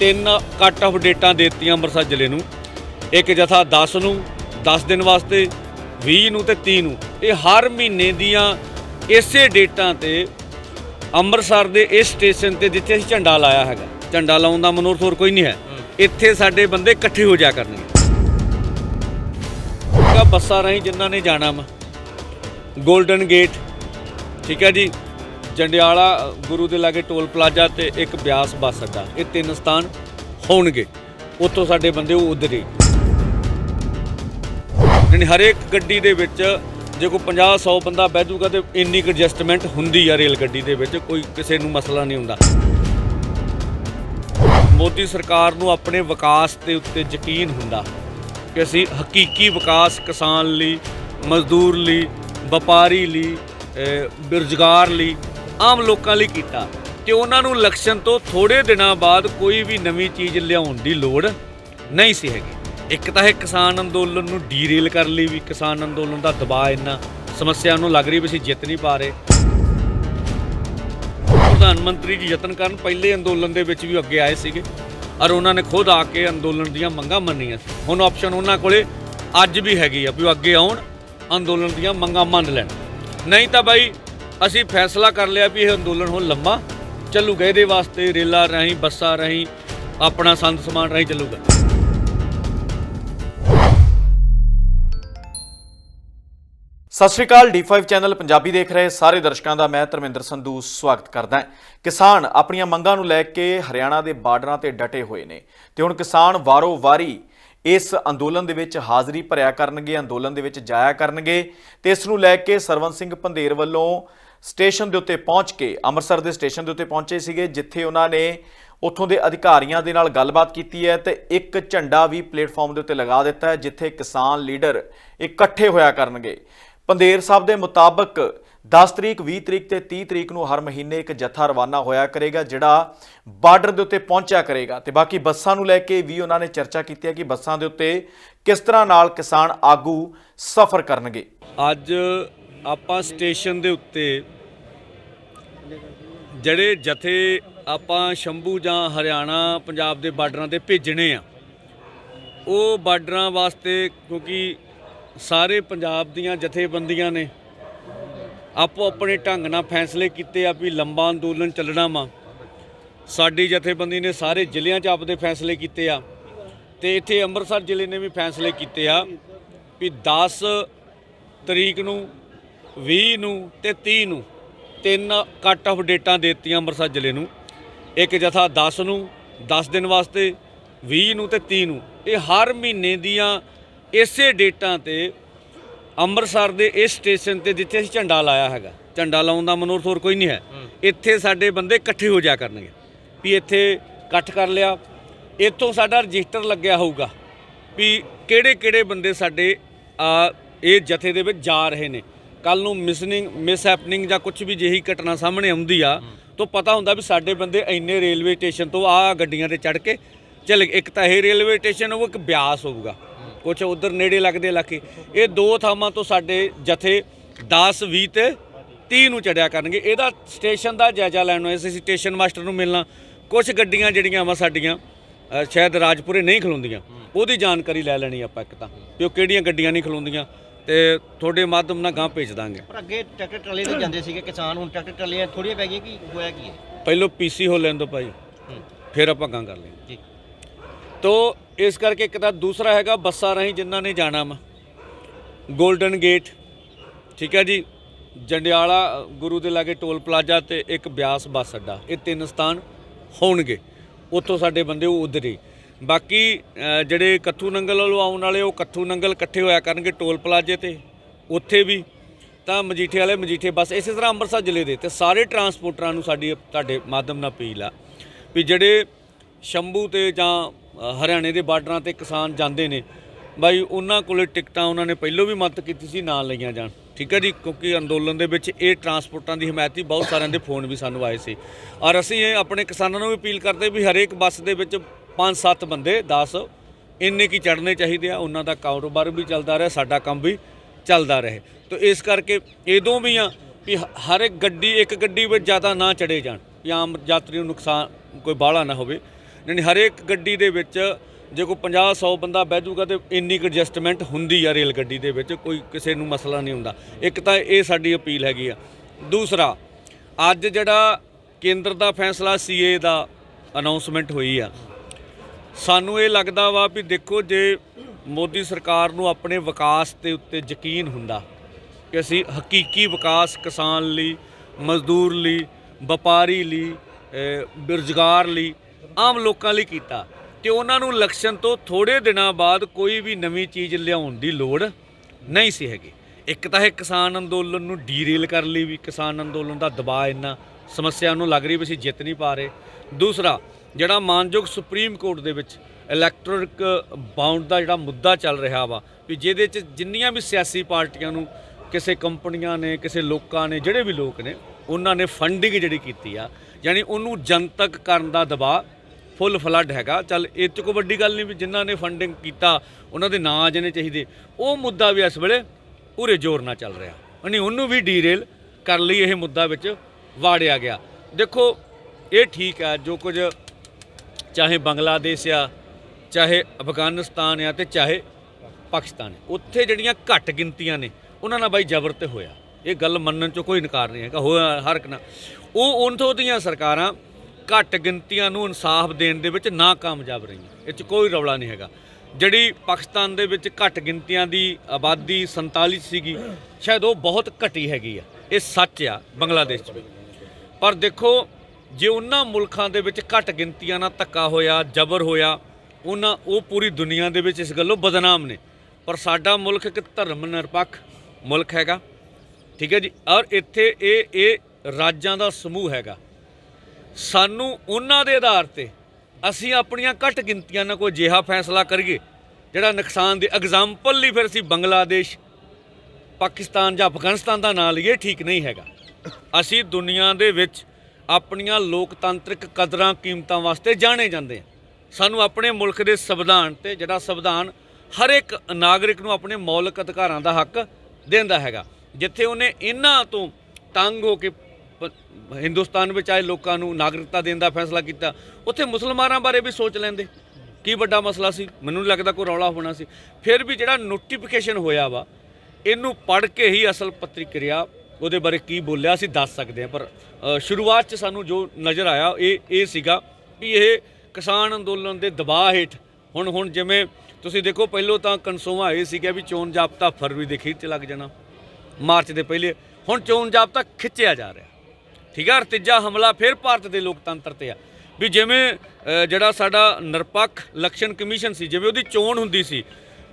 ਤਿੰਨ cut off ਡੇਟਾਂ ਦਿੱਤੀਆਂ ਅੰਮ੍ਰਿਤਸਰ ਜ਼ਿਲ੍ਹੇ ਨੂੰ। ਇੱਕ ਜਥਾ 10 ਨੂੰ 10 ਦਿਨ ਵਾਸਤੇ 20 ਨੂੰ ਤੇ 30 ਨੂੰ। ਇਹ ਹਰ ਮਹੀਨੇ ਦੀਆਂ ਇਸੇ ਡੇਟਾਂ ਤੇ ਅੰਮ੍ਰਿਤਸਰ ਦੇ ਇਸ ਸਟੇਸ਼ਨ ਤੇ ਜਿੱਥੇ ਅਸੀਂ ਝੰਡਾ ਲਾਇਆ ਹੈਗਾ। ਝੰਡਾ ਲਾਉਣ ਦਾ ਮਨੋਰਥ ਹੋਰ ਕੋਈ ਨਹੀਂ ਹੈ। ਇੱਥੇ ਸਾਡੇ ਬੰਦੇ ਇਕੱਠੇ ਹੋ ਜਾ ਕਰਨਗੇ। ਕਾ ਬੱਸਾਂ ਰਾਹੀਂ ਜਿਨ੍ਹਾਂ ਨੇ ਜਾਣਾ ਵਾ। 골ਡਨ ਗੇਟ ਠੀਕ ਹੈ ਜੀ? ਜੰਡਿਆਲਾ ਗੁਰੂ ਦੇ ਲਾਗੇ ਟੋਲ ਪਲਾਜ਼ਾ ਤੇ ਇੱਕ ਬਿਆਸ ਬੱਸ ਅੱਡਾ। ਇਹ ਤਿੰਨ ਸਥਾਨ ਹੋਣਗੇ। ਉੱਥੋਂ ਸਾਡੇ ਬੰਦੇ ਉਹ ਉਧਰ ਹੀ। ਯਾਨੀ ਹਰੇਕ ਗੱਡੀ ਦੇ ਵਿੱਚ ਜੇ ਕੋਈ 50 100 ਬੰਦਾ ਬਹਿ ਜਾਊਗਾ ਤੇ ਇੰਨੀ ਕੁ ਐਡਜਸਟਮੈਂਟ ਹੁੰਦੀ ਆ ਰੇਲ ਗੱਡੀ ਦੇ ਵਿੱਚ, ਕੋਈ ਕਿਸੇ ਨੂੰ ਮਸਲਾ ਨਹੀਂ ਹੁੰਦਾ। ਮੋਦੀ ਸਰਕਾਰ ਨੂੰ ਆਪਣੇ ਵਿਕਾਸ ਦੇ ਉੱਤੇ ਯਕੀਨ ਹੁੰਦਾ ਕਿ ਅਸੀਂ ਹਕੀਕੀ ਵਿਕਾਸ ਕਿਸਾਨ ਲਈ, ਮਜ਼ਦੂਰ ਲਈ, ਵਪਾਰੀ ਲਈ ਬੇਰੁਜ਼ਗਾਰ ਲਈ ਆਮ ਲੋਕਾਂ ਲਈ ਕੀਤਾ ਤੇ ਉਹਨਾਂ ਨੂੰ ਇਲੈਕਸ਼ਨ ਤੋਂ ਥੋੜੇ ਦਿਨਾਂ ਬਾਅਦ ਕੋਈ ਵੀ ਨਵੀਂ ਚੀਜ਼ ਲਿਆਉਣ ਦੀ ਲੋੜ ਨਹੀਂ ਸੀ ਹੈਗੀ। ਇੱਕ ਤਾਂ ਇਹ ਕਿਸਾਨ ਅੰਦੋਲਨ ਨੂੰ ਡੀਰੇਲ ਕਰਨ ਲਈ ਵੀ ਕਿਸਾਨ ਅੰਦੋਲਨ ਦਾ ਦਬਾਅ ਇੰਨਾ ਸਮੱਸਿਆ ਨੂੰ ਲੱਗ ਰਹੀ ਵੀ ਅਸੀਂ ਜਿੱਤ ਨਹੀਂ ਪਾ ਰਹੇ। ਪ੍ਰਧਾਨ ਮੰਤਰੀ ਜੀ ਯਤਨ ਕਰਨ ਪਹਿਲੇ ਅੰਦੋਲਨ ਦੇ ਵਿੱਚ ਵੀ ਅੱਗੇ ਆਏ ਸੀਗੇ ਔਰ ਉਹਨਾਂ ਨੇ ਖੁਦ ਆ ਕੇ ਅੰਦੋਲਨ ਦੀਆਂ ਮੰਗਾਂ ਮੰਨੀਆਂ ਸੀ। ਹੁਣ ਆਪਸ਼ਨ ਉਹਨਾਂ ਕੋਲੇ ਅੱਜ ਵੀ ਹੈਗੀ ਆ ਵੀ ਉਹ ਅੱਗੇ ਆਉਣ, ਅੰਦੋਲਨ ਦੀਆਂ ਮੰਗਾਂ ਮੰਨ ਲੈਣ। ਨਹੀਂ ਤਾਂ ਬਾਈ ਅਸੀਂ ਫੈਸਲਾ ਕਰ ਲਿਆ ਵੀ ਇਹ ਅੰਦੋਲਨ ਹੁਣ ਲੰਮਾ ਚੱਲੂਗਾ। ਇਹਦੇ ਵਾਸਤੇ ਰੇਲਾਂ ਰਾਹੀਂ, ਬੱਸਾਂ ਰਾਹੀਂ, ਆਪਣਾ ਸੰਦ ਸਮਾਨ ਰਾਹੀਂ ਚੱਲੂਗਾ। ਸਤਿ ਸ਼੍ਰੀ ਅਕਾਲ D5 ਚੈਨਲ ਪੰਜਾਬੀ ਦੇਖ ਰਹੇ ਸਾਰੇ ਦਰਸ਼ਕਾਂ ਦਾ ਮੈਂ ਧਰਮਿੰਦਰ ਸੰਧੂ ਸਵਾਗਤ ਕਰਦਾ ਹਾਂ। ਕਿਸਾਨ ਆਪਣੀਆਂ ਮੰਗਾਂ ਨੂੰ ਲੈ ਕੇ ਹਰਿਆਣਾ ਦੇ ਬਾਰਡਰਾਂ ਤੇ ਡਟੇ ਹੋਏ ਨੇ ਤੇ ਹੁਣ ਕਿਸਾਨ ਵਾਰੋ-ਵਾਰੀ ਇਸ ਅੰਦੋਲਨ ਦੇ ਵਿੱਚ ਹਾਜ਼ਰੀ ਭਰਿਆ ਕਰਨਗੇ, ਅੰਦੋਲਨ ਦੇ ਵਿੱਚ ਜਾਇਆ ਕਰਨਗੇ ਤੇ ਇਸ ਨੂੰ ਲੈ ਕੇ ਸਰਵਨ ਸਿੰਘ ਪੰਧੇਰ ਵੱਲੋਂ ਸਟੇਸ਼ਨ ਦੇ ਉੱਤੇ ਪਹੁੰਚ ਕੇ, ਅੰਮ੍ਰਿਤਸਰ ਦੇ ਸਟੇਸ਼ਨ ਦੇ ਉੱਤੇ ਪਹੁੰਚੇ ਸੀਗੇ, ਜਿੱਥੇ ਉਹਨਾਂ ਨੇ ਉੱਥੋਂ ਦੇ ਅਧਿਕਾਰੀਆਂ ਦੇ ਨਾਲ ਗੱਲਬਾਤ ਕੀਤੀ ਹੈ ਤੇ ਇੱਕ ਝੰਡਾ ਵੀ ਪਲੇਟਫਾਰਮ ਦੇ ਉੱਤੇ ਲਗਾ ਦਿੱਤਾ ਹੈ, ਜਿੱਥੇ ਕਿਸਾਨ ਲੀਡਰ ਇਕੱਠੇ ਹੋਇਆ ਕਰਨਗੇ। ਪੰਦੇਰ ਸਾਹਿਬ ਦੇ ਮੁਤਾਬਕ 10 ਤਰੀਕ 20 ਤਰੀਕ ਤੇ 30 ਤਰੀਕ ਨੂੰ ਹਰ ਮਹੀਨੇ ਇੱਕ ਜਥਾ ਰਵਾਨਾ ਹੋਇਆ ਕਰੇਗਾ, ਜਿਹੜਾ ਬਾਰਡਰ ਦੇ ਉੱਤੇ ਪਹੁੰਚਿਆ ਕਰੇਗਾ। ਤੇ ਬਾਕੀ ਬੱਸਾਂ ਨੂੰ ਲੈ ਕੇ ਵੀ ਉਹਨਾਂ ਨੇ ਚਰਚਾ ਕੀਤੀ ਹੈ ਕਿ ਬੱਸਾਂ ਦੇ ਉੱਤੇ ਕਿਸ ਤਰ੍ਹਾਂ ਨਾਲ ਕਿਸਾਨ ਆਗੂ ਸਫ਼ਰ ਕਰਨਗੇ। ਅੱਜ ਆਪਾਂ ਸਟੇਸ਼ਨ ਦੇ ਉੱਤੇ ਜਿਹੜੇ ਜਥੇ ਆਪਾਂ ਸ਼ੰਭੂ ਜਾਂ ਹਰਿਆਣਾ, ਪੰਜਾਬ ਦੇ ਬਾਰਡਰਾਂ ਤੇ ਭੇਜਣੇ ਆ, ਉਹ ਬਾਰਡਰਾਂ ਵਾਸਤੇ ਕਿਉਂਕਿ ਸਾਰੇ ਪੰਜਾਬ ਦੀਆਂ ਜਥੇਬੰਦੀਆਂ ਨੇ, ਆਪੋ ਆਪਣੇ ਢੰਗ ਨਾਲ ਫੈਸਲੇ ਕੀਤੇ ਆ ਵੀ ਲੰਬਾ ਅੰਦੋਲਨ ਚੱਲਣਾ ਵਾ। ਸਾਡੀ ਜਥੇਬੰਦੀ ਨੇ ਸਾਰੇ ਜ਼ਿਲ੍ਹਿਆਂ 'ਚ ਆਪਦੇ ਫੈਸਲੇ ਕੀਤੇ ਆ ਤੇ ਇੱਥੇ ਅੰਮ੍ਰਿਤਸਰ ਜ਼ਿਲ੍ਹੇ ਨੇ ਵੀ ਫੈਸਲੇ ਕੀਤੇ ਆ ਵੀ 10 ਤਰੀਕ ਨੂੰ 20 ਨੂੰ ਤੇ 30 ਨੂੰ ਤਿੰਨ ਕੱਟ ਆਫ ਡੇਟਾਂ ਦਿੱਤੀਆਂ ਅੰਮ੍ਰਿਤਸਰ ਜ਼ਿਲ੍ਹੇ ਨੂੰ ਇੱਕ ਜਥਾ 10 ਨੂੰ 10 ਦਿਨ ਵਾਸਤੇ 20 ਨੂੰ ਤੇ 30 ਨੂੰ। ਇਹ ਹਰ ਮਹੀਨੇ ਦੀਆਂ ਇਸੇ ਡੇਟਾਂ ਤੇ ਅੰਮ੍ਰਿਤਸਰ ਦੇ ਇਸ ਸਟੇਸ਼ਨ ਤੇ ਜਿੱਥੇ ਅਸੀਂ ਝੰਡਾ ਲਾਇਆ ਹੈਗਾ। ਝੰਡਾ ਲਾਉਣ ਦਾ ਮਨੋਰਥ ਹੋਰ ਕੋਈ ਨਹੀਂ ਹੈ। ਇੱਥੇ ਸਾਡੇ ਬੰਦੇ ਇਕੱਠੇ ਹੋ ਜਾ ਕਰਨਗੇ ਵੀ ਇੱਥੇ ਇਕੱਠ ਕਰ ਲਿਆ। ਇੱਥੋਂ ਸਾਡਾ ਰਜਿਸਟਰ ਲੱਗਿਆ ਹੋਊਗਾ ਵੀ ਕਿਹੜੇ ਕਿਹੜੇ ਬੰਦੇ ਸਾਡੇ ਆ, ਇਹ ਜਥੇ ਦੇ ਵਿੱਚ ਜਾ ਰਹੇ ਨੇ। ਕੱਲ ਨੂੰ ਮਿਸਨਿੰਗ ਮਿਸ ਹੈਪਨਿੰਗ ਜਾਂ ਕੁਝ ਵੀ ਜਿਹੀ ਘਟਨਾ ਸਾਹਮਣੇ ਆਉਂਦੀ ਆ ਤਾਂ ਪਤਾ ਹੁੰਦਾ ਵੀ ਸਾਡੇ ਬੰਦੇ ਇੰਨੇ ਰੇਲਵੇ ਸਟੇਸ਼ਨ ਤੋਂ ਆ ਗੱਡੀਆਂ ਤੇ ਚੜ ਕੇ ਚੱਲ। ਇੱਕ ਤਾਂ ਇਹ ਰੇਲਵੇ ਸਟੇਸ਼ਨ ਉਹ ਇੱਕ ਬਿਆਸ ਹੋਊਗਾ। ਕੁਝ ਉਧਰ ਨੇੜੇ ਲੱਗਦੇ ਇਲਾਕੇ। ਇਹ ਦੋ ਥਾਵਾਂ ਤੋਂ ਸਾਡੇ ਜਥੇ 10 20 ਤੇ 30 ਨੂੰ ਚੜਿਆ ਕਰਨਗੇ। ਇਹਦਾ ਸਟੇਸ਼ਨ ਦਾ ਜਾਇਜ਼ਾ ਲੈਣ ਨੂੰ ਅਸੀਂ ਸਟੇਸ਼ਨ ਮਾਸਟਰ ਨੂੰ ਮਿਲਣਾ। ਕੁਝ ਗੱਡੀਆਂ ਜਿਹੜੀਆਂ ਵਾ ਸਾਡੀਆਂ ਸ਼ਾਇਦ ਰਾਜਪੁਰੇ ਨਹੀਂ ਖਲੋਂਦੀਆਂ। ਉਹਦੀ ਜਾਣਕਾਰੀ ਲੈ ਲੈਣੀ ਆਪਾਂ ਇੱਕ ਤਾਂ। ਵੀ ਉਹ ਕਿਹੜੀਆਂ ਗੱਡੀਆਂ ਨਹੀਂ ਖਲੋਂਦੀਆਂ। ਤੇ ਤੁਹਾਡੇ ਮਾਧਿਅਮ ਨਾਲ ਗਾਂ ਭੇਜ ਦਾਂਗੇ। ਪਰ ਅੱਗੇ ਟਰੈਕਟਰ ਟਰਾਲੇ ਤੇ ਜਾਂਦੇ ਸੀਗੇ ਕਿਸਾਨ ਹੁਣ ਟਰੈਕਟਰ ਟਰਾਲੀਆਂ ਥੋੜੀਆਂ ਪੈ ਗਈਆਂ ਕੀ ਹੋਇਆ ਕੀ ਹੈ? ਪਹਿਲਾਂ ਪੀਸੀ ਹੋ ਲੈਣ ਦੋ ਭਾਈ ਫਿਰ ਆਪਾਂ ਗਾਂ ਕਰ ਲਈ ਜੀ। ਤੋ ਇਸ ਕਰਕੇ ਇੱਕ ਤਾਂ ਦੂਸਰਾ ਹੈਗਾ ਬੱਸਾਂ ਰਾਹੀਂ ਜਿਨ੍ਹਾਂ ਨੇ ਜਾਣਾ ਵਾ। 골ਡਨ ਗੇਟ ਠੀਕ ਹੈ ਜੀ। ਜੰਡਿਆਲਾ ਗੁਰੂ ਦੇ ਲਾਗੇ ਟੋਲ ਪਲਾਜ਼ਾ ਤੇ ਇੱਕ ਬਿਆਸ ਬੱਸ ਅੱਡਾ। ਇਹ ਤਿੰਨ ਸਥਾਨ ਹੋਣਗੇ। ਉੱਥੋਂ ਸਾਡੇ ਬੰਦੇ ਉਹ ਉਧਰ। ਬਾਕੀ ਜਿਹੜੇ ਕੱਥੂ ਨੰਗਲ ਵੱਲੋਂ ਆਉਣ ਵਾਲੇ, ਉਹ ਕੱਥੂ ਨੰਗਲ ਇਕੱਠੇ ਹੋਇਆ ਕਰਨਗੇ ਟੋਲ ਪਲਾਜ਼ੇ ਤੇ, ਉੱਥੇ ਵੀ। ਤਾਂ ਮਜੀਠੇ ਵਾਲੇ ਮਜੀਠੇ ਬੱਸ ਇਸੇ ਤਰ੍ਹਾਂ ਅੰਮ੍ਰਿਤਸਰ ਜ਼ਿਲ੍ਹੇ ਦੇ ਤੇ ਸਾਰੇ ਟਰਾਂਸਪੋਰਟਰਾਂ ਨੂੰ ਸਾਡੀ, ਤੁਹਾਡੇ ਮਾਧਿਅਮ ਨਾਲ ਅਪੀਲ ਆ ਵੀ ਜਿਹੜੇ ਸ਼ੰਭੂ ਤੇ ਜਾਂ ਹਰਿਆਣੇ ਦੇ ਬਾਰਡਰਾਂ ਤੇ ਕਿਸਾਨ ਜਾਂਦੇ ਨੇ, ਬਾਈ ਉਹਨਾਂ ਕੋਲੇ ਟਿਕਟਾਂ ਉਹਨਾਂ ਨੇ ਪਹਿਲਾਂ ਵੀ ਮਦਦ ਕੀਤੀ ਸੀ ਨਾਲ ਲਈਆਂ ਜਾਣ। ਠੀਕ ਹੈ ਜੀ? ਕਿਉਂਕਿ ਅੰਦੋਲਨ ਦੇ ਵਿੱਚ ਇਹ ਟਰਾਂਸਪੋਰਟਾਂ ਦੀ ਹਮਾਇਤ ਸੀ, ਬਹੁਤ ਸਾਰਿਆਂ ਦੇ ਫੋਨ ਵੀ ਸਾਨੂੰ ਆਏ ਸੀ। ਔਰ ਅਸੀਂ ਇਹ ਆਪਣੇ ਕਿਸਾਨਾਂ ਨੂੰ ਵੀ ਅਪੀਲ ਕਰਦੇ ਵੀ ਹਰੇਕ ਬੱਸ ਦੇ ਵਿੱਚ 5-7 ਬੰਦੇ 10 ਇੰਨੇ ਕੀ ਚੜਨੇ ਚਾਹੀਦੇ ਆ, ਉਹਨਾਂ ਦਾ ਕਾਰੋਬਾਰ ਵੀ ਚੱਲਦਾ ਰਹੇ, ਸਾਡਾ ਕੰਮ ਵੀ ਚੱਲਦਾ ਰਹੇ। ਤਾਂ ਇਸ ਕਰਕੇ ਇਦੋਂ ਵੀ ਆ ਵੀ ਹਰ ਇੱਕ ਗੱਡੀ ਇੱਕ ਗੱਡੀ ਵਿੱਚ ਜ਼ਿਆਦਾ ਨਾ ਚੜੇ ਜਾਣ, ਵੀ ਆਮ ਯਾਤਰੀ ਨੂੰ ਨੁਕਸਾਨ ਕੋਈ ਬਾਹਲਾ ਨਾ ਹੋਵੇ। ਯਾਨੀ ਹਰੇਕ ਗੱਡੀ ਦੇ ਵਿੱਚ ਜੇ ਕੋਈ 50 100 ਬੰਦਾ ਬਹਿ ਜਾਊਗਾ ਤੇ ਇੰਨੀ ਕੁ ਐਡਜਸਟਮੈਂਟ ਹੁੰਦੀ ਆ ਰੇਲ ਗੱਡੀ ਦੇ ਵਿੱਚ, ਕੋਈ ਕਿਸੇ ਨੂੰ ਮਸਲਾ ਨਹੀਂ ਹੁੰਦਾ। ਇੱਕ ਤਾਂ ਇਹ ਸਾਡੀ ਅਪੀਲ ਹੈਗੀ ਆ। ਦੂਸਰਾ, ਅੱਜ ਜਿਹੜਾ ਕੇਂਦਰ ਦਾ ਫੈਸਲਾ ਸੀਏ ਦਾ ਅਨਾਉਂਸਮੈਂਟ ਹੋਈ ਆ ਸਾਨੂੰ ਇਹ ਲੱਗਦਾ ਵਾ ਵੀ ਦੇਖੋ ਜੇ ਮੋਦੀ ਸਰਕਾਰ ਨੂੰ ਆਪਣੇ ਵਿਕਾਸ ਦੇ ਉੱਤੇ ਯਕੀਨ ਹੁੰਦਾ ਕਿ ਅਸੀਂ ਹਕੀਕੀ ਵਿਕਾਸ ਕਿਸਾਨ ਲਈ, ਮਜ਼ਦੂਰ ਲਈ, ਵਪਾਰੀ ਲਈ ਬੇਰੁਜ਼ਗਾਰ ਲਈ ਆਮ ਲੋਕਾਂ ਲਈ ਕੀਤਾ, ਤੇ ਉਹਨਾਂ ਨੂੰ ਇਲੈਕਸ਼ਨ ਤੋਂ ਥੋੜੇ ਦਿਨਾਂ ਬਾਅਦ ਕੋਈ ਵੀ ਨਵੀਂ ਚੀਜ਼ ਲਿਆਉਣ ਦੀ ਲੋੜ ਨਹੀਂ ਸੀ ਹੈਗੀ। ਇੱਕ ਤਾਂ ਇਹ ਕਿਸਾਨ ਅੰਦੋਲਨ ਨੂੰ ਡੀਰੇਲ ਕਰਨ ਲਈ ਵੀ ਕਿਸਾਨ ਅੰਦੋਲਨ ਦਾ ਦਬਾਅ ਇੰਨਾ ਸਮੱਸਿਆ ਨੂੰ ਲੱਗ ਰਹੀ ਵੀ ਅਸੀਂ ਜਿੱਤ ਨਹੀਂ ਪਾ ਰਹੇ। ਦੂਸਰਾ ਜਿਹੜਾ ਮਾਨਯੋਗ ਸੁਪਰੀਮ ਕੋਰਟ ਦੇ ਵਿੱਚ ਇਲੈਕਟ੍ਰੋਨਿਕ ਬਾਉਂਡ ਦਾ ਜਿਹੜਾ ਮੁੱਦਾ ਚੱਲ ਰਿਹਾ ਵਾ, ਵੀ ਜਿਹਦੇ 'ਚ ਜਿੰਨੀਆਂ ਵੀ ਸਿਆਸੀ ਪਾਰਟੀਆਂ ਨੂੰ ਕਿਸੇ ਕੰਪਨੀਆਂ ਨੇ, ਕਿਸੇ ਲੋਕਾਂ ਨੇ, ਜਿਹੜੇ ਵੀ ਲੋਕ ਨੇ, ਉਹਨਾਂ ਨੇ ਫੰਡਿੰਗ ਜਿਹੜੀ ਕੀਤੀ ਆ, ਯਾਨੀ ਉਹਨੂੰ ਜਨਤਕ ਕਰਨ ਦਾ ਦਬਾਅ ਫੁੱਲ ਫਲੱਡ ਹੈਗਾ। ਚੱਲ ਇਹ 'ਚ ਕੋਈ ਵੱਡੀ ਗੱਲ ਨਹੀਂ ਵੀ ਜਿਨ੍ਹਾਂ ਨੇ ਫੰਡਿੰਗ ਕੀਤਾ, ਉਹਨਾਂ ਦੇ ਨਾਂ ਆ ਜਾਣੇ ਚਾਹੀਦੇ। ਉਹ ਮੁੱਦਾ ਵੀ ਇਸ ਵੇਲੇ ਪੂਰੇ ਜ਼ੋਰ ਨਾਲ ਚੱਲ ਰਿਹਾ। ਯਾਨੀ ਉਹਨੂੰ ਵੀ ਡੀਰੇਲ ਕਰਨ ਲਈ ਇਹ ਮੁੱਦਾ ਵਿੱਚ ਵਾੜਿਆ ਗਿਆ। ਦੇਖੋ, ਇਹ ਠੀਕ ਹੈ, ਜੋ ਕੁਝ ਚਾਹੇ ਬੰਗਲਾਦੇਸ਼ ਆ, ਚਾਹੇ ਅਫਗਾਨਿਸਤਾਨ ਆ ਤੇ ਚਾਹੇ ਪਾਕਿਸਤਾਨ ਉੱਥੇ ਜਿਹੜੀਆਂ ਘੱਟ ਗਿਣਤੀਆਂ ਨੇ, ਉਹਨਾਂ ਨਾਲ ਬਾਈ ਜ਼ਬਰ ਤੇ ਹੋਇਆ। ਇਹ ਗੱਲ ਮੰਨਣ 'ਚੋਂ ਕੋਈ ਇਨਕਾਰ ਨਹੀਂ ਹੈਗਾ ਹੋਇਆ ਹਰ ਇੱਕ ਨਾਲ। ਉਹ ਉਹਨਾਂ ਦੀਆਂ ਸਰਕਾਰਾਂ ਘੱਟ ਗਿਣਤੀਆਂ ਨੂੰ ਇਨਸਾਫ ਦੇਣ ਦੇ ਵਿੱਚ ਨਾਕਾਮਯਾਬ ਰਹੀਆਂ। ਇਹ 'ਚ ਕੋਈ ਰੌਲਾ ਨਹੀਂ ਹੈਗਾ। ਜਿਹੜੀ ਪਾਕਿਸਤਾਨ ਦੇ ਵਿੱਚ ਘੱਟ ਗਿਣਤੀਆਂ ਦੀ ਆਬਾਦੀ 47 ਸੀਗੀ, ਸ਼ਾਇਦ ਉਹ ਬਹੁਤ ਘਟੀ ਹੈਗੀ ਆ। ਇਹ ਸੱਚ ਆ, ਬੰਗਲਾਦੇਸ਼ 'ਚ ਵੀ। ਪਰ ਦੇਖੋ ਜੇ ਉਹਨਾਂ ਮੁਲਕਾਂ ਦੇ ਵਿੱਚ ਘੱਟ ਗਿਣਤੀਆਂ ਨਾਲ ਧੱਕਾ ਹੋਇਆ, ਜ਼ਬਰ ਹੋਇਆ, ਉਹਨਾਂ ਉਹ ਪੂਰੀ ਦੁਨੀਆ ਦੇ ਵਿੱਚ ਇਸ ਗੱਲੋਂ ਬਦਨਾਮ ਨੇ। ਪਰ ਸਾਡਾ ਮੁਲਕ ਇੱਕ ਧਰਮ ਨਿਰਪੱਖ ਮੁਲਕ ਹੈਗਾ, ਠੀਕ ਹੈ ਜੀ? ਔਰ ਇੱਥੇ ਇਹ ਇਹ ਰਾਜਾਂ ਦਾ ਸਮੂਹ ਹੈਗਾ। ਸਾਨੂੰ ਉਹਨਾਂ ਦੇ ਆਧਾਰ ਤੇ ਅਸੀਂ ਆਪਣੀਆਂ ਘੱਟ ਗਿਣਤੀਆਂ ਨਾਲ ਕੋਈ ਜਿਹਾ ਫੈਸਲਾ ਕਰੀਏ, ਜਿਹੜਾ ਨੁਕਸਾਨ ਦੇ ਐਗਜ਼ਾਮਪਲ ਲਈ ਫਿਰ ਅਸੀਂ ਬੰਗਲਾਦੇਸ਼, ਪਾਕਿਸਤਾਨ ਜਾਂ ਅਫਗਾਨਿਸਤਾਨ ਦਾ ਨਾਂ ਲਈਏ, ਠੀਕ ਨਹੀਂ ਹੈਗਾ। ਅਸੀਂ ਦੁਨੀਆ ਦੇ ਵਿੱਚ ਆਪਣੀਆਂ ਲੋਕਤੰਤਰਿਕ ਕਦਰਾਂ, ਕੀਮਤਾਂ ਵਾਸਤੇ ਜਾਣੇ ਜਾਂਦੇ ਹਾਂ ਸਾਨੂੰ ਆਪਣੇ ਮੁਲਕ ਦੇ ਸੰਵਿਧਾਨ ਤੇ ਜਿਹੜਾ ਸੰਵਿਧਾਨ ਹਰ ਇੱਕ ਨਾਗਰਿਕ ਨੂੰ ਆਪਣੇ ਮੌਲਿਕ ਅਧਿਕਾਰਾਂ ਦਾ ਹੱਕ ਦਿੰਦਾ ਹੈਗਾ। ਜਿੱਥੇ ਉਹਨੇ ਇਹਨਾਂ ਤੋਂ ਤੰਗ ਹੋ ਕੇ ਹਿੰਦੁਸਤਾਨ ਵਿੱਚ ਆਏ ਲੋਕਾਂ ਨੂੰ ਨਾਗਰਿਕਤਾ ਦੇਣ ਦਾ ਫੈਸਲਾ ਕੀਤਾ, ਉੱਥੇ ਮੁਸਲਮਾਨਾਂ ਬਾਰੇ ਵੀ ਸੋਚ ਲੈਂਦੇ। ਕੀ ਵੱਡਾ ਮਸਲਾ ਸੀ? ਮੈਨੂੰ ਨਹੀਂ ਲੱਗਦਾ ਕੋਈ ਰੌਲਾ ਹੋਣਾ ਸੀ। ਫਿਰ ਵੀ ਜਿਹੜਾ ਨੋਟੀਫਿਕੇਸ਼ਨ ਹੋਇਆ ਵਾ, ਇਹਨੂੰ ਪੜ੍ਹ ਕੇ ਹੀ ਅਸਲ ਪ੍ਰਤੀਕਿਰਿਆ ਉਹਦੇ ਬਾਰੇ ਕੀ ਬੋਲਿਆ ਅਸੀਂ ਦੱਸ ਸਕਦੇ ਹਾਂ, ਪਰ ਸ਼ੁਰੂਆਤ 'ਚ ਸਾਨੂੰ ਜੋ ਨਜ਼ਰ ਆਇਆ, ਇਹ ਇਹ ਸੀਗਾ ਵੀ ਇਹ ਕਿਸਾਨ ਅੰਦੋਲਨ ਦੇ ਦਬਾਅ ਹੇਠ ਹੁਣ ਹੁਣ ਜਿਵੇਂ ਤੁਸੀਂ ਦੇਖੋ, ਪਹਿਲੋਂ ਤਾਂ ਕਨਸੋਵਾ ਇਹ ਸੀਗਾ ਵੀ ਚੋਣ ਜਾਬਤਾ ਫਰਵਰੀ ਦੇ ਅਖੀਰ 'ਚ ਲੱਗ ਜਾਣਾ, ਮਾਰਚ ਦੇ ਪਹਿਲੇ, ਹੁਣ ਚੋਣ ਜਾਬਤਾ ਖਿੱਚਿਆ ਜਾ ਰਿਹਾ। ਠੀਕ ਹੈ ਤੀਜਾ ਹਮਲਾ ਫਿਰ ਭਾਰਤ ਦੇ ਲੋਕਤੰਤਰ ਤੇ ਆ। ਵੀ ਜਿਵੇਂ ਜਿਹੜਾ ਸਾਡਾ ਨਿਰਪੱਖ ਇਲੈਕਸ਼ਨ ਕਮਿਸ਼ਨ ਸੀ, ਜਿਵੇਂ ਉਹਦੀ ਚੋਣ ਹੁੰਦੀ ਸੀ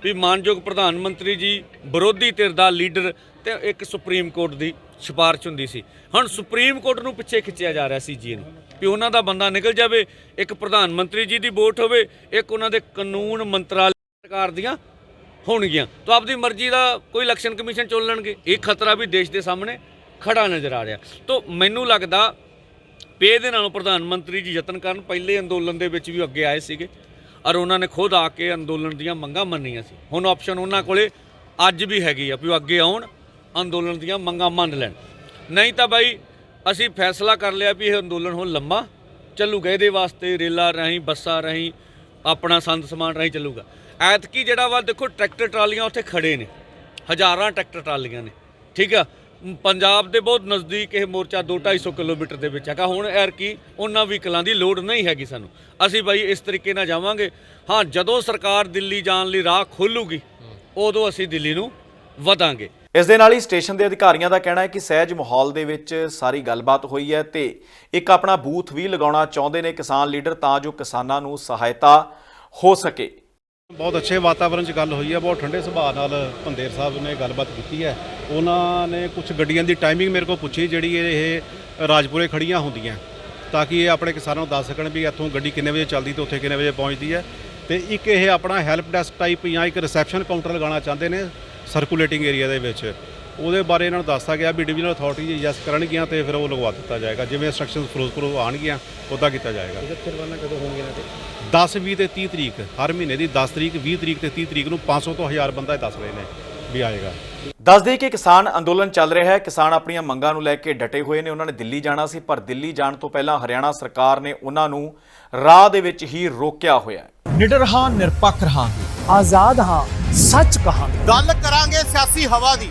ਵੀ ਮਾਨਯੋਗ ਪ੍ਰਧਾਨ ਮੰਤਰੀ ਜੀ ਵਿਰੋਧੀ ਧਿਰ ਦਾ ਲੀਡਰ ਤੇ ਇੱਕ ਸੁਪਰੀਮ ਕੋਰਟ ਦੀ ਸਿਫਾਰਿਸ਼ ਹੁੰਦੀ ਸੀ। ਹੁਣ ਸੁਪਰੀਮ ਕੋਰਟ ਨੂੰ ਪਿੱਛੇ ਖਿੱਚਿਆ ਜਾ ਰਿਹਾ ਸੀ ਜੀ ਨੂੰ ਵੀ ਉਹਨਾਂ ਦਾ ਬੰਦਾ ਨਿਕਲ ਜਾਵੇ, ਇੱਕ ਪ੍ਰਧਾਨ ਮੰਤਰੀ ਜੀ ਦੀ ਵੋਟ ਹੋਵੇ, ਇੱਕ ਉਹਨਾਂ ਦੇ ਕਾਨੂੰਨ ਮੰਤਰਾਲੇ ਸਰਕਾਰ ਦੀਆਂ ਹੋਣਗੀਆਂ। ਤਾਂ ਆਪਦੀ ਮਰਜ਼ੀ ਦਾ ਕੋਈ ਇਲੈਕਸ਼ਨ ਕਮਿਸ਼ਨ ਚੁਣ ਲੈਣਗੇ। ਇਹ ਖਤਰਾ ਵੀ ਦੇਸ਼ ਦੇ ਸਾਹਮਣੇ ਖੜਾ ਨਜ਼ਰ ਆ ਰਿਹਾ। ਤਾਂ ਮੈਨੂੰ ਲੱਗਦਾ ਪੇ ਦੇ ਨਾਲੋਂ ਪ੍ਰਧਾਨ ਮੰਤਰੀ ਜੀ ਯਤਨ ਕਰਨ, ਪਹਿਲੇ ਅੰਦੋਲਨ ਦੇ ਵਿੱਚ ਵੀ ਅੱਗੇ ਆਏ ਸੀਗੇ। ਔਰ ਉਹਨਾਂ ਨੇ ਖੁਦ ਆ ਕੇ ਅੰਦੋਲਨ ਦੀਆਂ ਮੰਗਾਂ ਮੰਨੀਆਂ ਸੀ। ਹੁਣ ਆਪਸ਼ਨ ਉਹਨਾਂ ਕੋਲੇ ਅੱਜ ਵੀ ਹੈਗੀ ਆ ਵੀ ਉਹ ਅੱਗੇ ਆਉਣ, ਅੰਦੋਲਨ ਦੀਆਂ ਮੰਗਾਂ ਮੰਨ ਲੈਣ। ਨਹੀਂ ਤਾਂ ਬਾਈ, ਅਸੀਂ ਫੈਸਲਾ ਕਰ ਲਿਆ ਵੀ ਇਹ ਅੰਦੋਲਨ ਹੁਣ ਲੰਮਾ ਚੱਲੂਗਾ। ਇਹਦੇ ਵਾਸਤੇ ਰੇਲਾਂ ਰਾਹੀਂ, ਬੱਸਾਂ ਰਾਹੀਂ, ਆਪਣਾ ਸੰਦ ਸਮਾਨ ਰਾਹੀਂ ਚੱਲੂਗਾ। ਐਤਕੀ ਜਿਹੜਾ ਵਾ ਦੇਖੋ, ਟਰੈਕਟਰ ਟਰਾਲੀਆਂ ਉੱਥੇ ਖੜੇ ਨੇ। ਹਜ਼ਾਰਾਂ ਟਰੈਕਟਰ ਟਰਾਲੀਆਂ ਨੇ। ਠੀਕ ਆ? ਪੰਜਾਬ ਦੇ ਬਹੁਤ ਨਜ਼ਦੀਕ ਇਹ ਮੋਰਚਾ 2-250 ਕਿਲੋਮੀਟਰ ਦੇ ਵਿੱਚ ਹੈਗਾ। ਹੁਣ ਐਰ ਕੀ ਉਹਨਾਂ ਵਹੀਕਲਾਂ ਦੀ ਲੋੜ ਨਹੀਂ ਹੈਗੀ ਸਾਨੂੰ। ਅਸੀਂ ਬਾਈ ਇਸ ਤਰੀਕੇ ਨਾਲ ਜਾਵਾਂਗੇ। ਹਾਂ, ਜਦੋਂ ਸਰਕਾਰ ਦਿੱਲੀ ਜਾਣ ਲਈ ਰਾਹ ਖੋਲੂਗੀ, ਉਦੋਂ ਅਸੀਂ ਦਿੱਲੀ ਨੂੰ ਵਧਾਂਗੇ। ਇਸ ਦੇ ਨਾਲ ਹੀ ਸਟੇਸ਼ਨ ਦੇ ਅਧਿਕਾਰੀਆਂ ਦਾ ਕਹਿਣਾ ਹੈ ਕਿ ਸਹਿਜ ਮਾਹੌਲ ਦੇ ਵਿੱਚ ਸਾਰੀ ਗੱਲਬਾਤ ਹੋਈ ਹੈ ਤੇ ਇੱਕ ਆਪਣਾ ਬੂਥ ਵੀ ਲਗਾਉਣਾ ਚਾਹੁੰਦੇ ਨੇ ਕਿਸਾਨ ਲੀਡਰ ਤਾਂ ਜੋ ਕਿਸਾਨਾਂ ਨੂੰ ਸਹਾਇਤਾ ਹੋ ਸਕੇ। ਬਹੁਤ ਅੱਛੇ ਵਾਤਾਵਰਣ 'ਚ ਗੱਲ ਹੋਈ ਹੈ, ਬਹੁਤ ਠੰਡੇ ਸੁਭਾਅ ਨਾਲ ਭੰਦੇਰ ਸਾਹਿਬ ਨੇ ਗੱਲਬਾਤ ਕੀਤੀ ਹੈ। ਉਹਨਾਂ ਨੇ ਕੁਝ ਗੱਡੀਆਂ ਦੀ ਟਾਈਮਿੰਗ ਮੇਰੇ ਕੋਲ ਪੁੱਛੀ, ਜਿਹੜੀ ਇਹ ਰਾਜਪੁਰੇ ਖੜੀਆਂ ਹੁੰਦੀਆਂ, ਤਾਂ ਕਿ ਇਹ ਆਪਣੇ ਕਿਸਾਨਾਂ ਨੂੰ ਦੱਸ ਸਕਣ ਵੀ ਇੱਥੋਂ ਗੱਡੀ ਕਿੰਨੇ ਵਜੇ ਚੱਲਦੀ ਤੇ ਉੱਥੇ ਕਿੰਨੇ ਵਜੇ ਪਹੁੰਚਦੀ ਹੈ। ਤੇ ਇੱਕ ਇਹ ਆਪਣਾ ਹੈਲਪ ਡੈਸਕ ਟਾਈਪ ਜਾਂ ਇੱਕ ਰਿਸੈਪਸ਼ਨ ਕਾਊਂਟਰ ਲਗਾਉਣਾ ਚਾਹੁੰਦੇ ਨੇ ਸਰਕੂਲੇਟਿੰਗ ਏਰੀਆ ਦੇ ਵਿੱਚ। ਉਹਦੇ ਬਾਰੇ ਇਹਨਾਂ ਨੂੰ ਦੱਸਤਾ ਗਿਆ ਵੀ ਡਿਵੀਜ਼ਨਲ ਅਥਾਰਟੀ ਜੇ ਯੈਸ ਕਰਨਗੀਆਂ ਤੇ ਫਿਰ ਉਹ ਲਗਵਾ ਦਿੱਤਾ ਜਾਏਗਾ। ਜਿਵੇਂ ਇੰਸਟਰਕਸ਼ਨਸ ਫਿਰੋਜ਼ਪੁਰ ਆਣਗੀਆਂ ਉੱਦਾਂ ਕੀਤਾ ਜਾਏਗਾ। ਚਰਵਾਨਾ ਕਦੋਂ ਹੋਣਗੇ ਨਾ ਤੇ 10 20 ਤੇ 30 ਤਰੀਕ ਹਰ ਮਹੀਨੇ ਦੀ 10 ਤਰੀਕ 20 ਤਰੀਕ ਤੇ 30 ਤਰੀਕ ਨੂੰ 500 ਤੋਂ 1000 ਬੰਦਾ ਇਹ ਦੱਸ ਰਹੇ ਨੇ ਵੀ ਆਏਗਾ। ਦੱਸ ਦੇਈਏ ਕਿ ਕਿਸਾਨ ਅੰਦੋਲਨ ਚੱਲ ਰਿਹਾ ਹੈ। ਕਿਸਾਨ ਆਪਣੀਆਂ ਮੰਗਾਂ ਨੂੰ ਲੈ ਕੇ ਡਟੇ ਹੋਏ ਨੇ। ਉਹਨਾਂ ਨੇ ਦਿੱਲੀ ਜਾਣਾ ਸੀ ਪਰ ਦਿੱਲੀ ਜਾਣ ਤੋਂ ਪਹਿਲਾਂ ਹਰਿਆਣਾ ਸਰਕਾਰ ਨੇ ਉਹਨਾਂ ਨੂੰ ਰਾਹ ਦੇ ਵਿੱਚ ਹੀ ਰੋਕਿਆ ਹੋਇਆ ਹੈ। ਨਿਡਰ ਹਾਂ ਨਿਰਪੱਖ ਰਹਾਂਗੇ। ਆਜ਼ਾਦ ਹਾਂ ਸੱਚ ਕਹਾਂਗੇ। ਗੱਲ ਕਰਾਂਗੇ ਸਿਆਸੀ ਹਵਾ ਦੀ।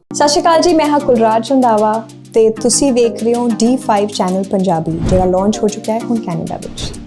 ਸਤਿ ਸ਼੍ਰੀ ਅਕਾਲ ਜੀ, ਮੈਂ ਹਾਂ ਕੁਲਰਾਜ ਰੰਧਾਵਾ ਤੇ ਤੁਸੀਂ ਵੇਖ ਰਹੇ ਹੋ D5 ਚੈਨਲ ਪੰਜਾਬੀ, ਜਿਹੜਾ ਲਾਂਚ ਹੋ ਚੁੱਕਾ ਹੈ ਹੁਣ ਕੈਨੇਡਾ ਵਿੱਚ।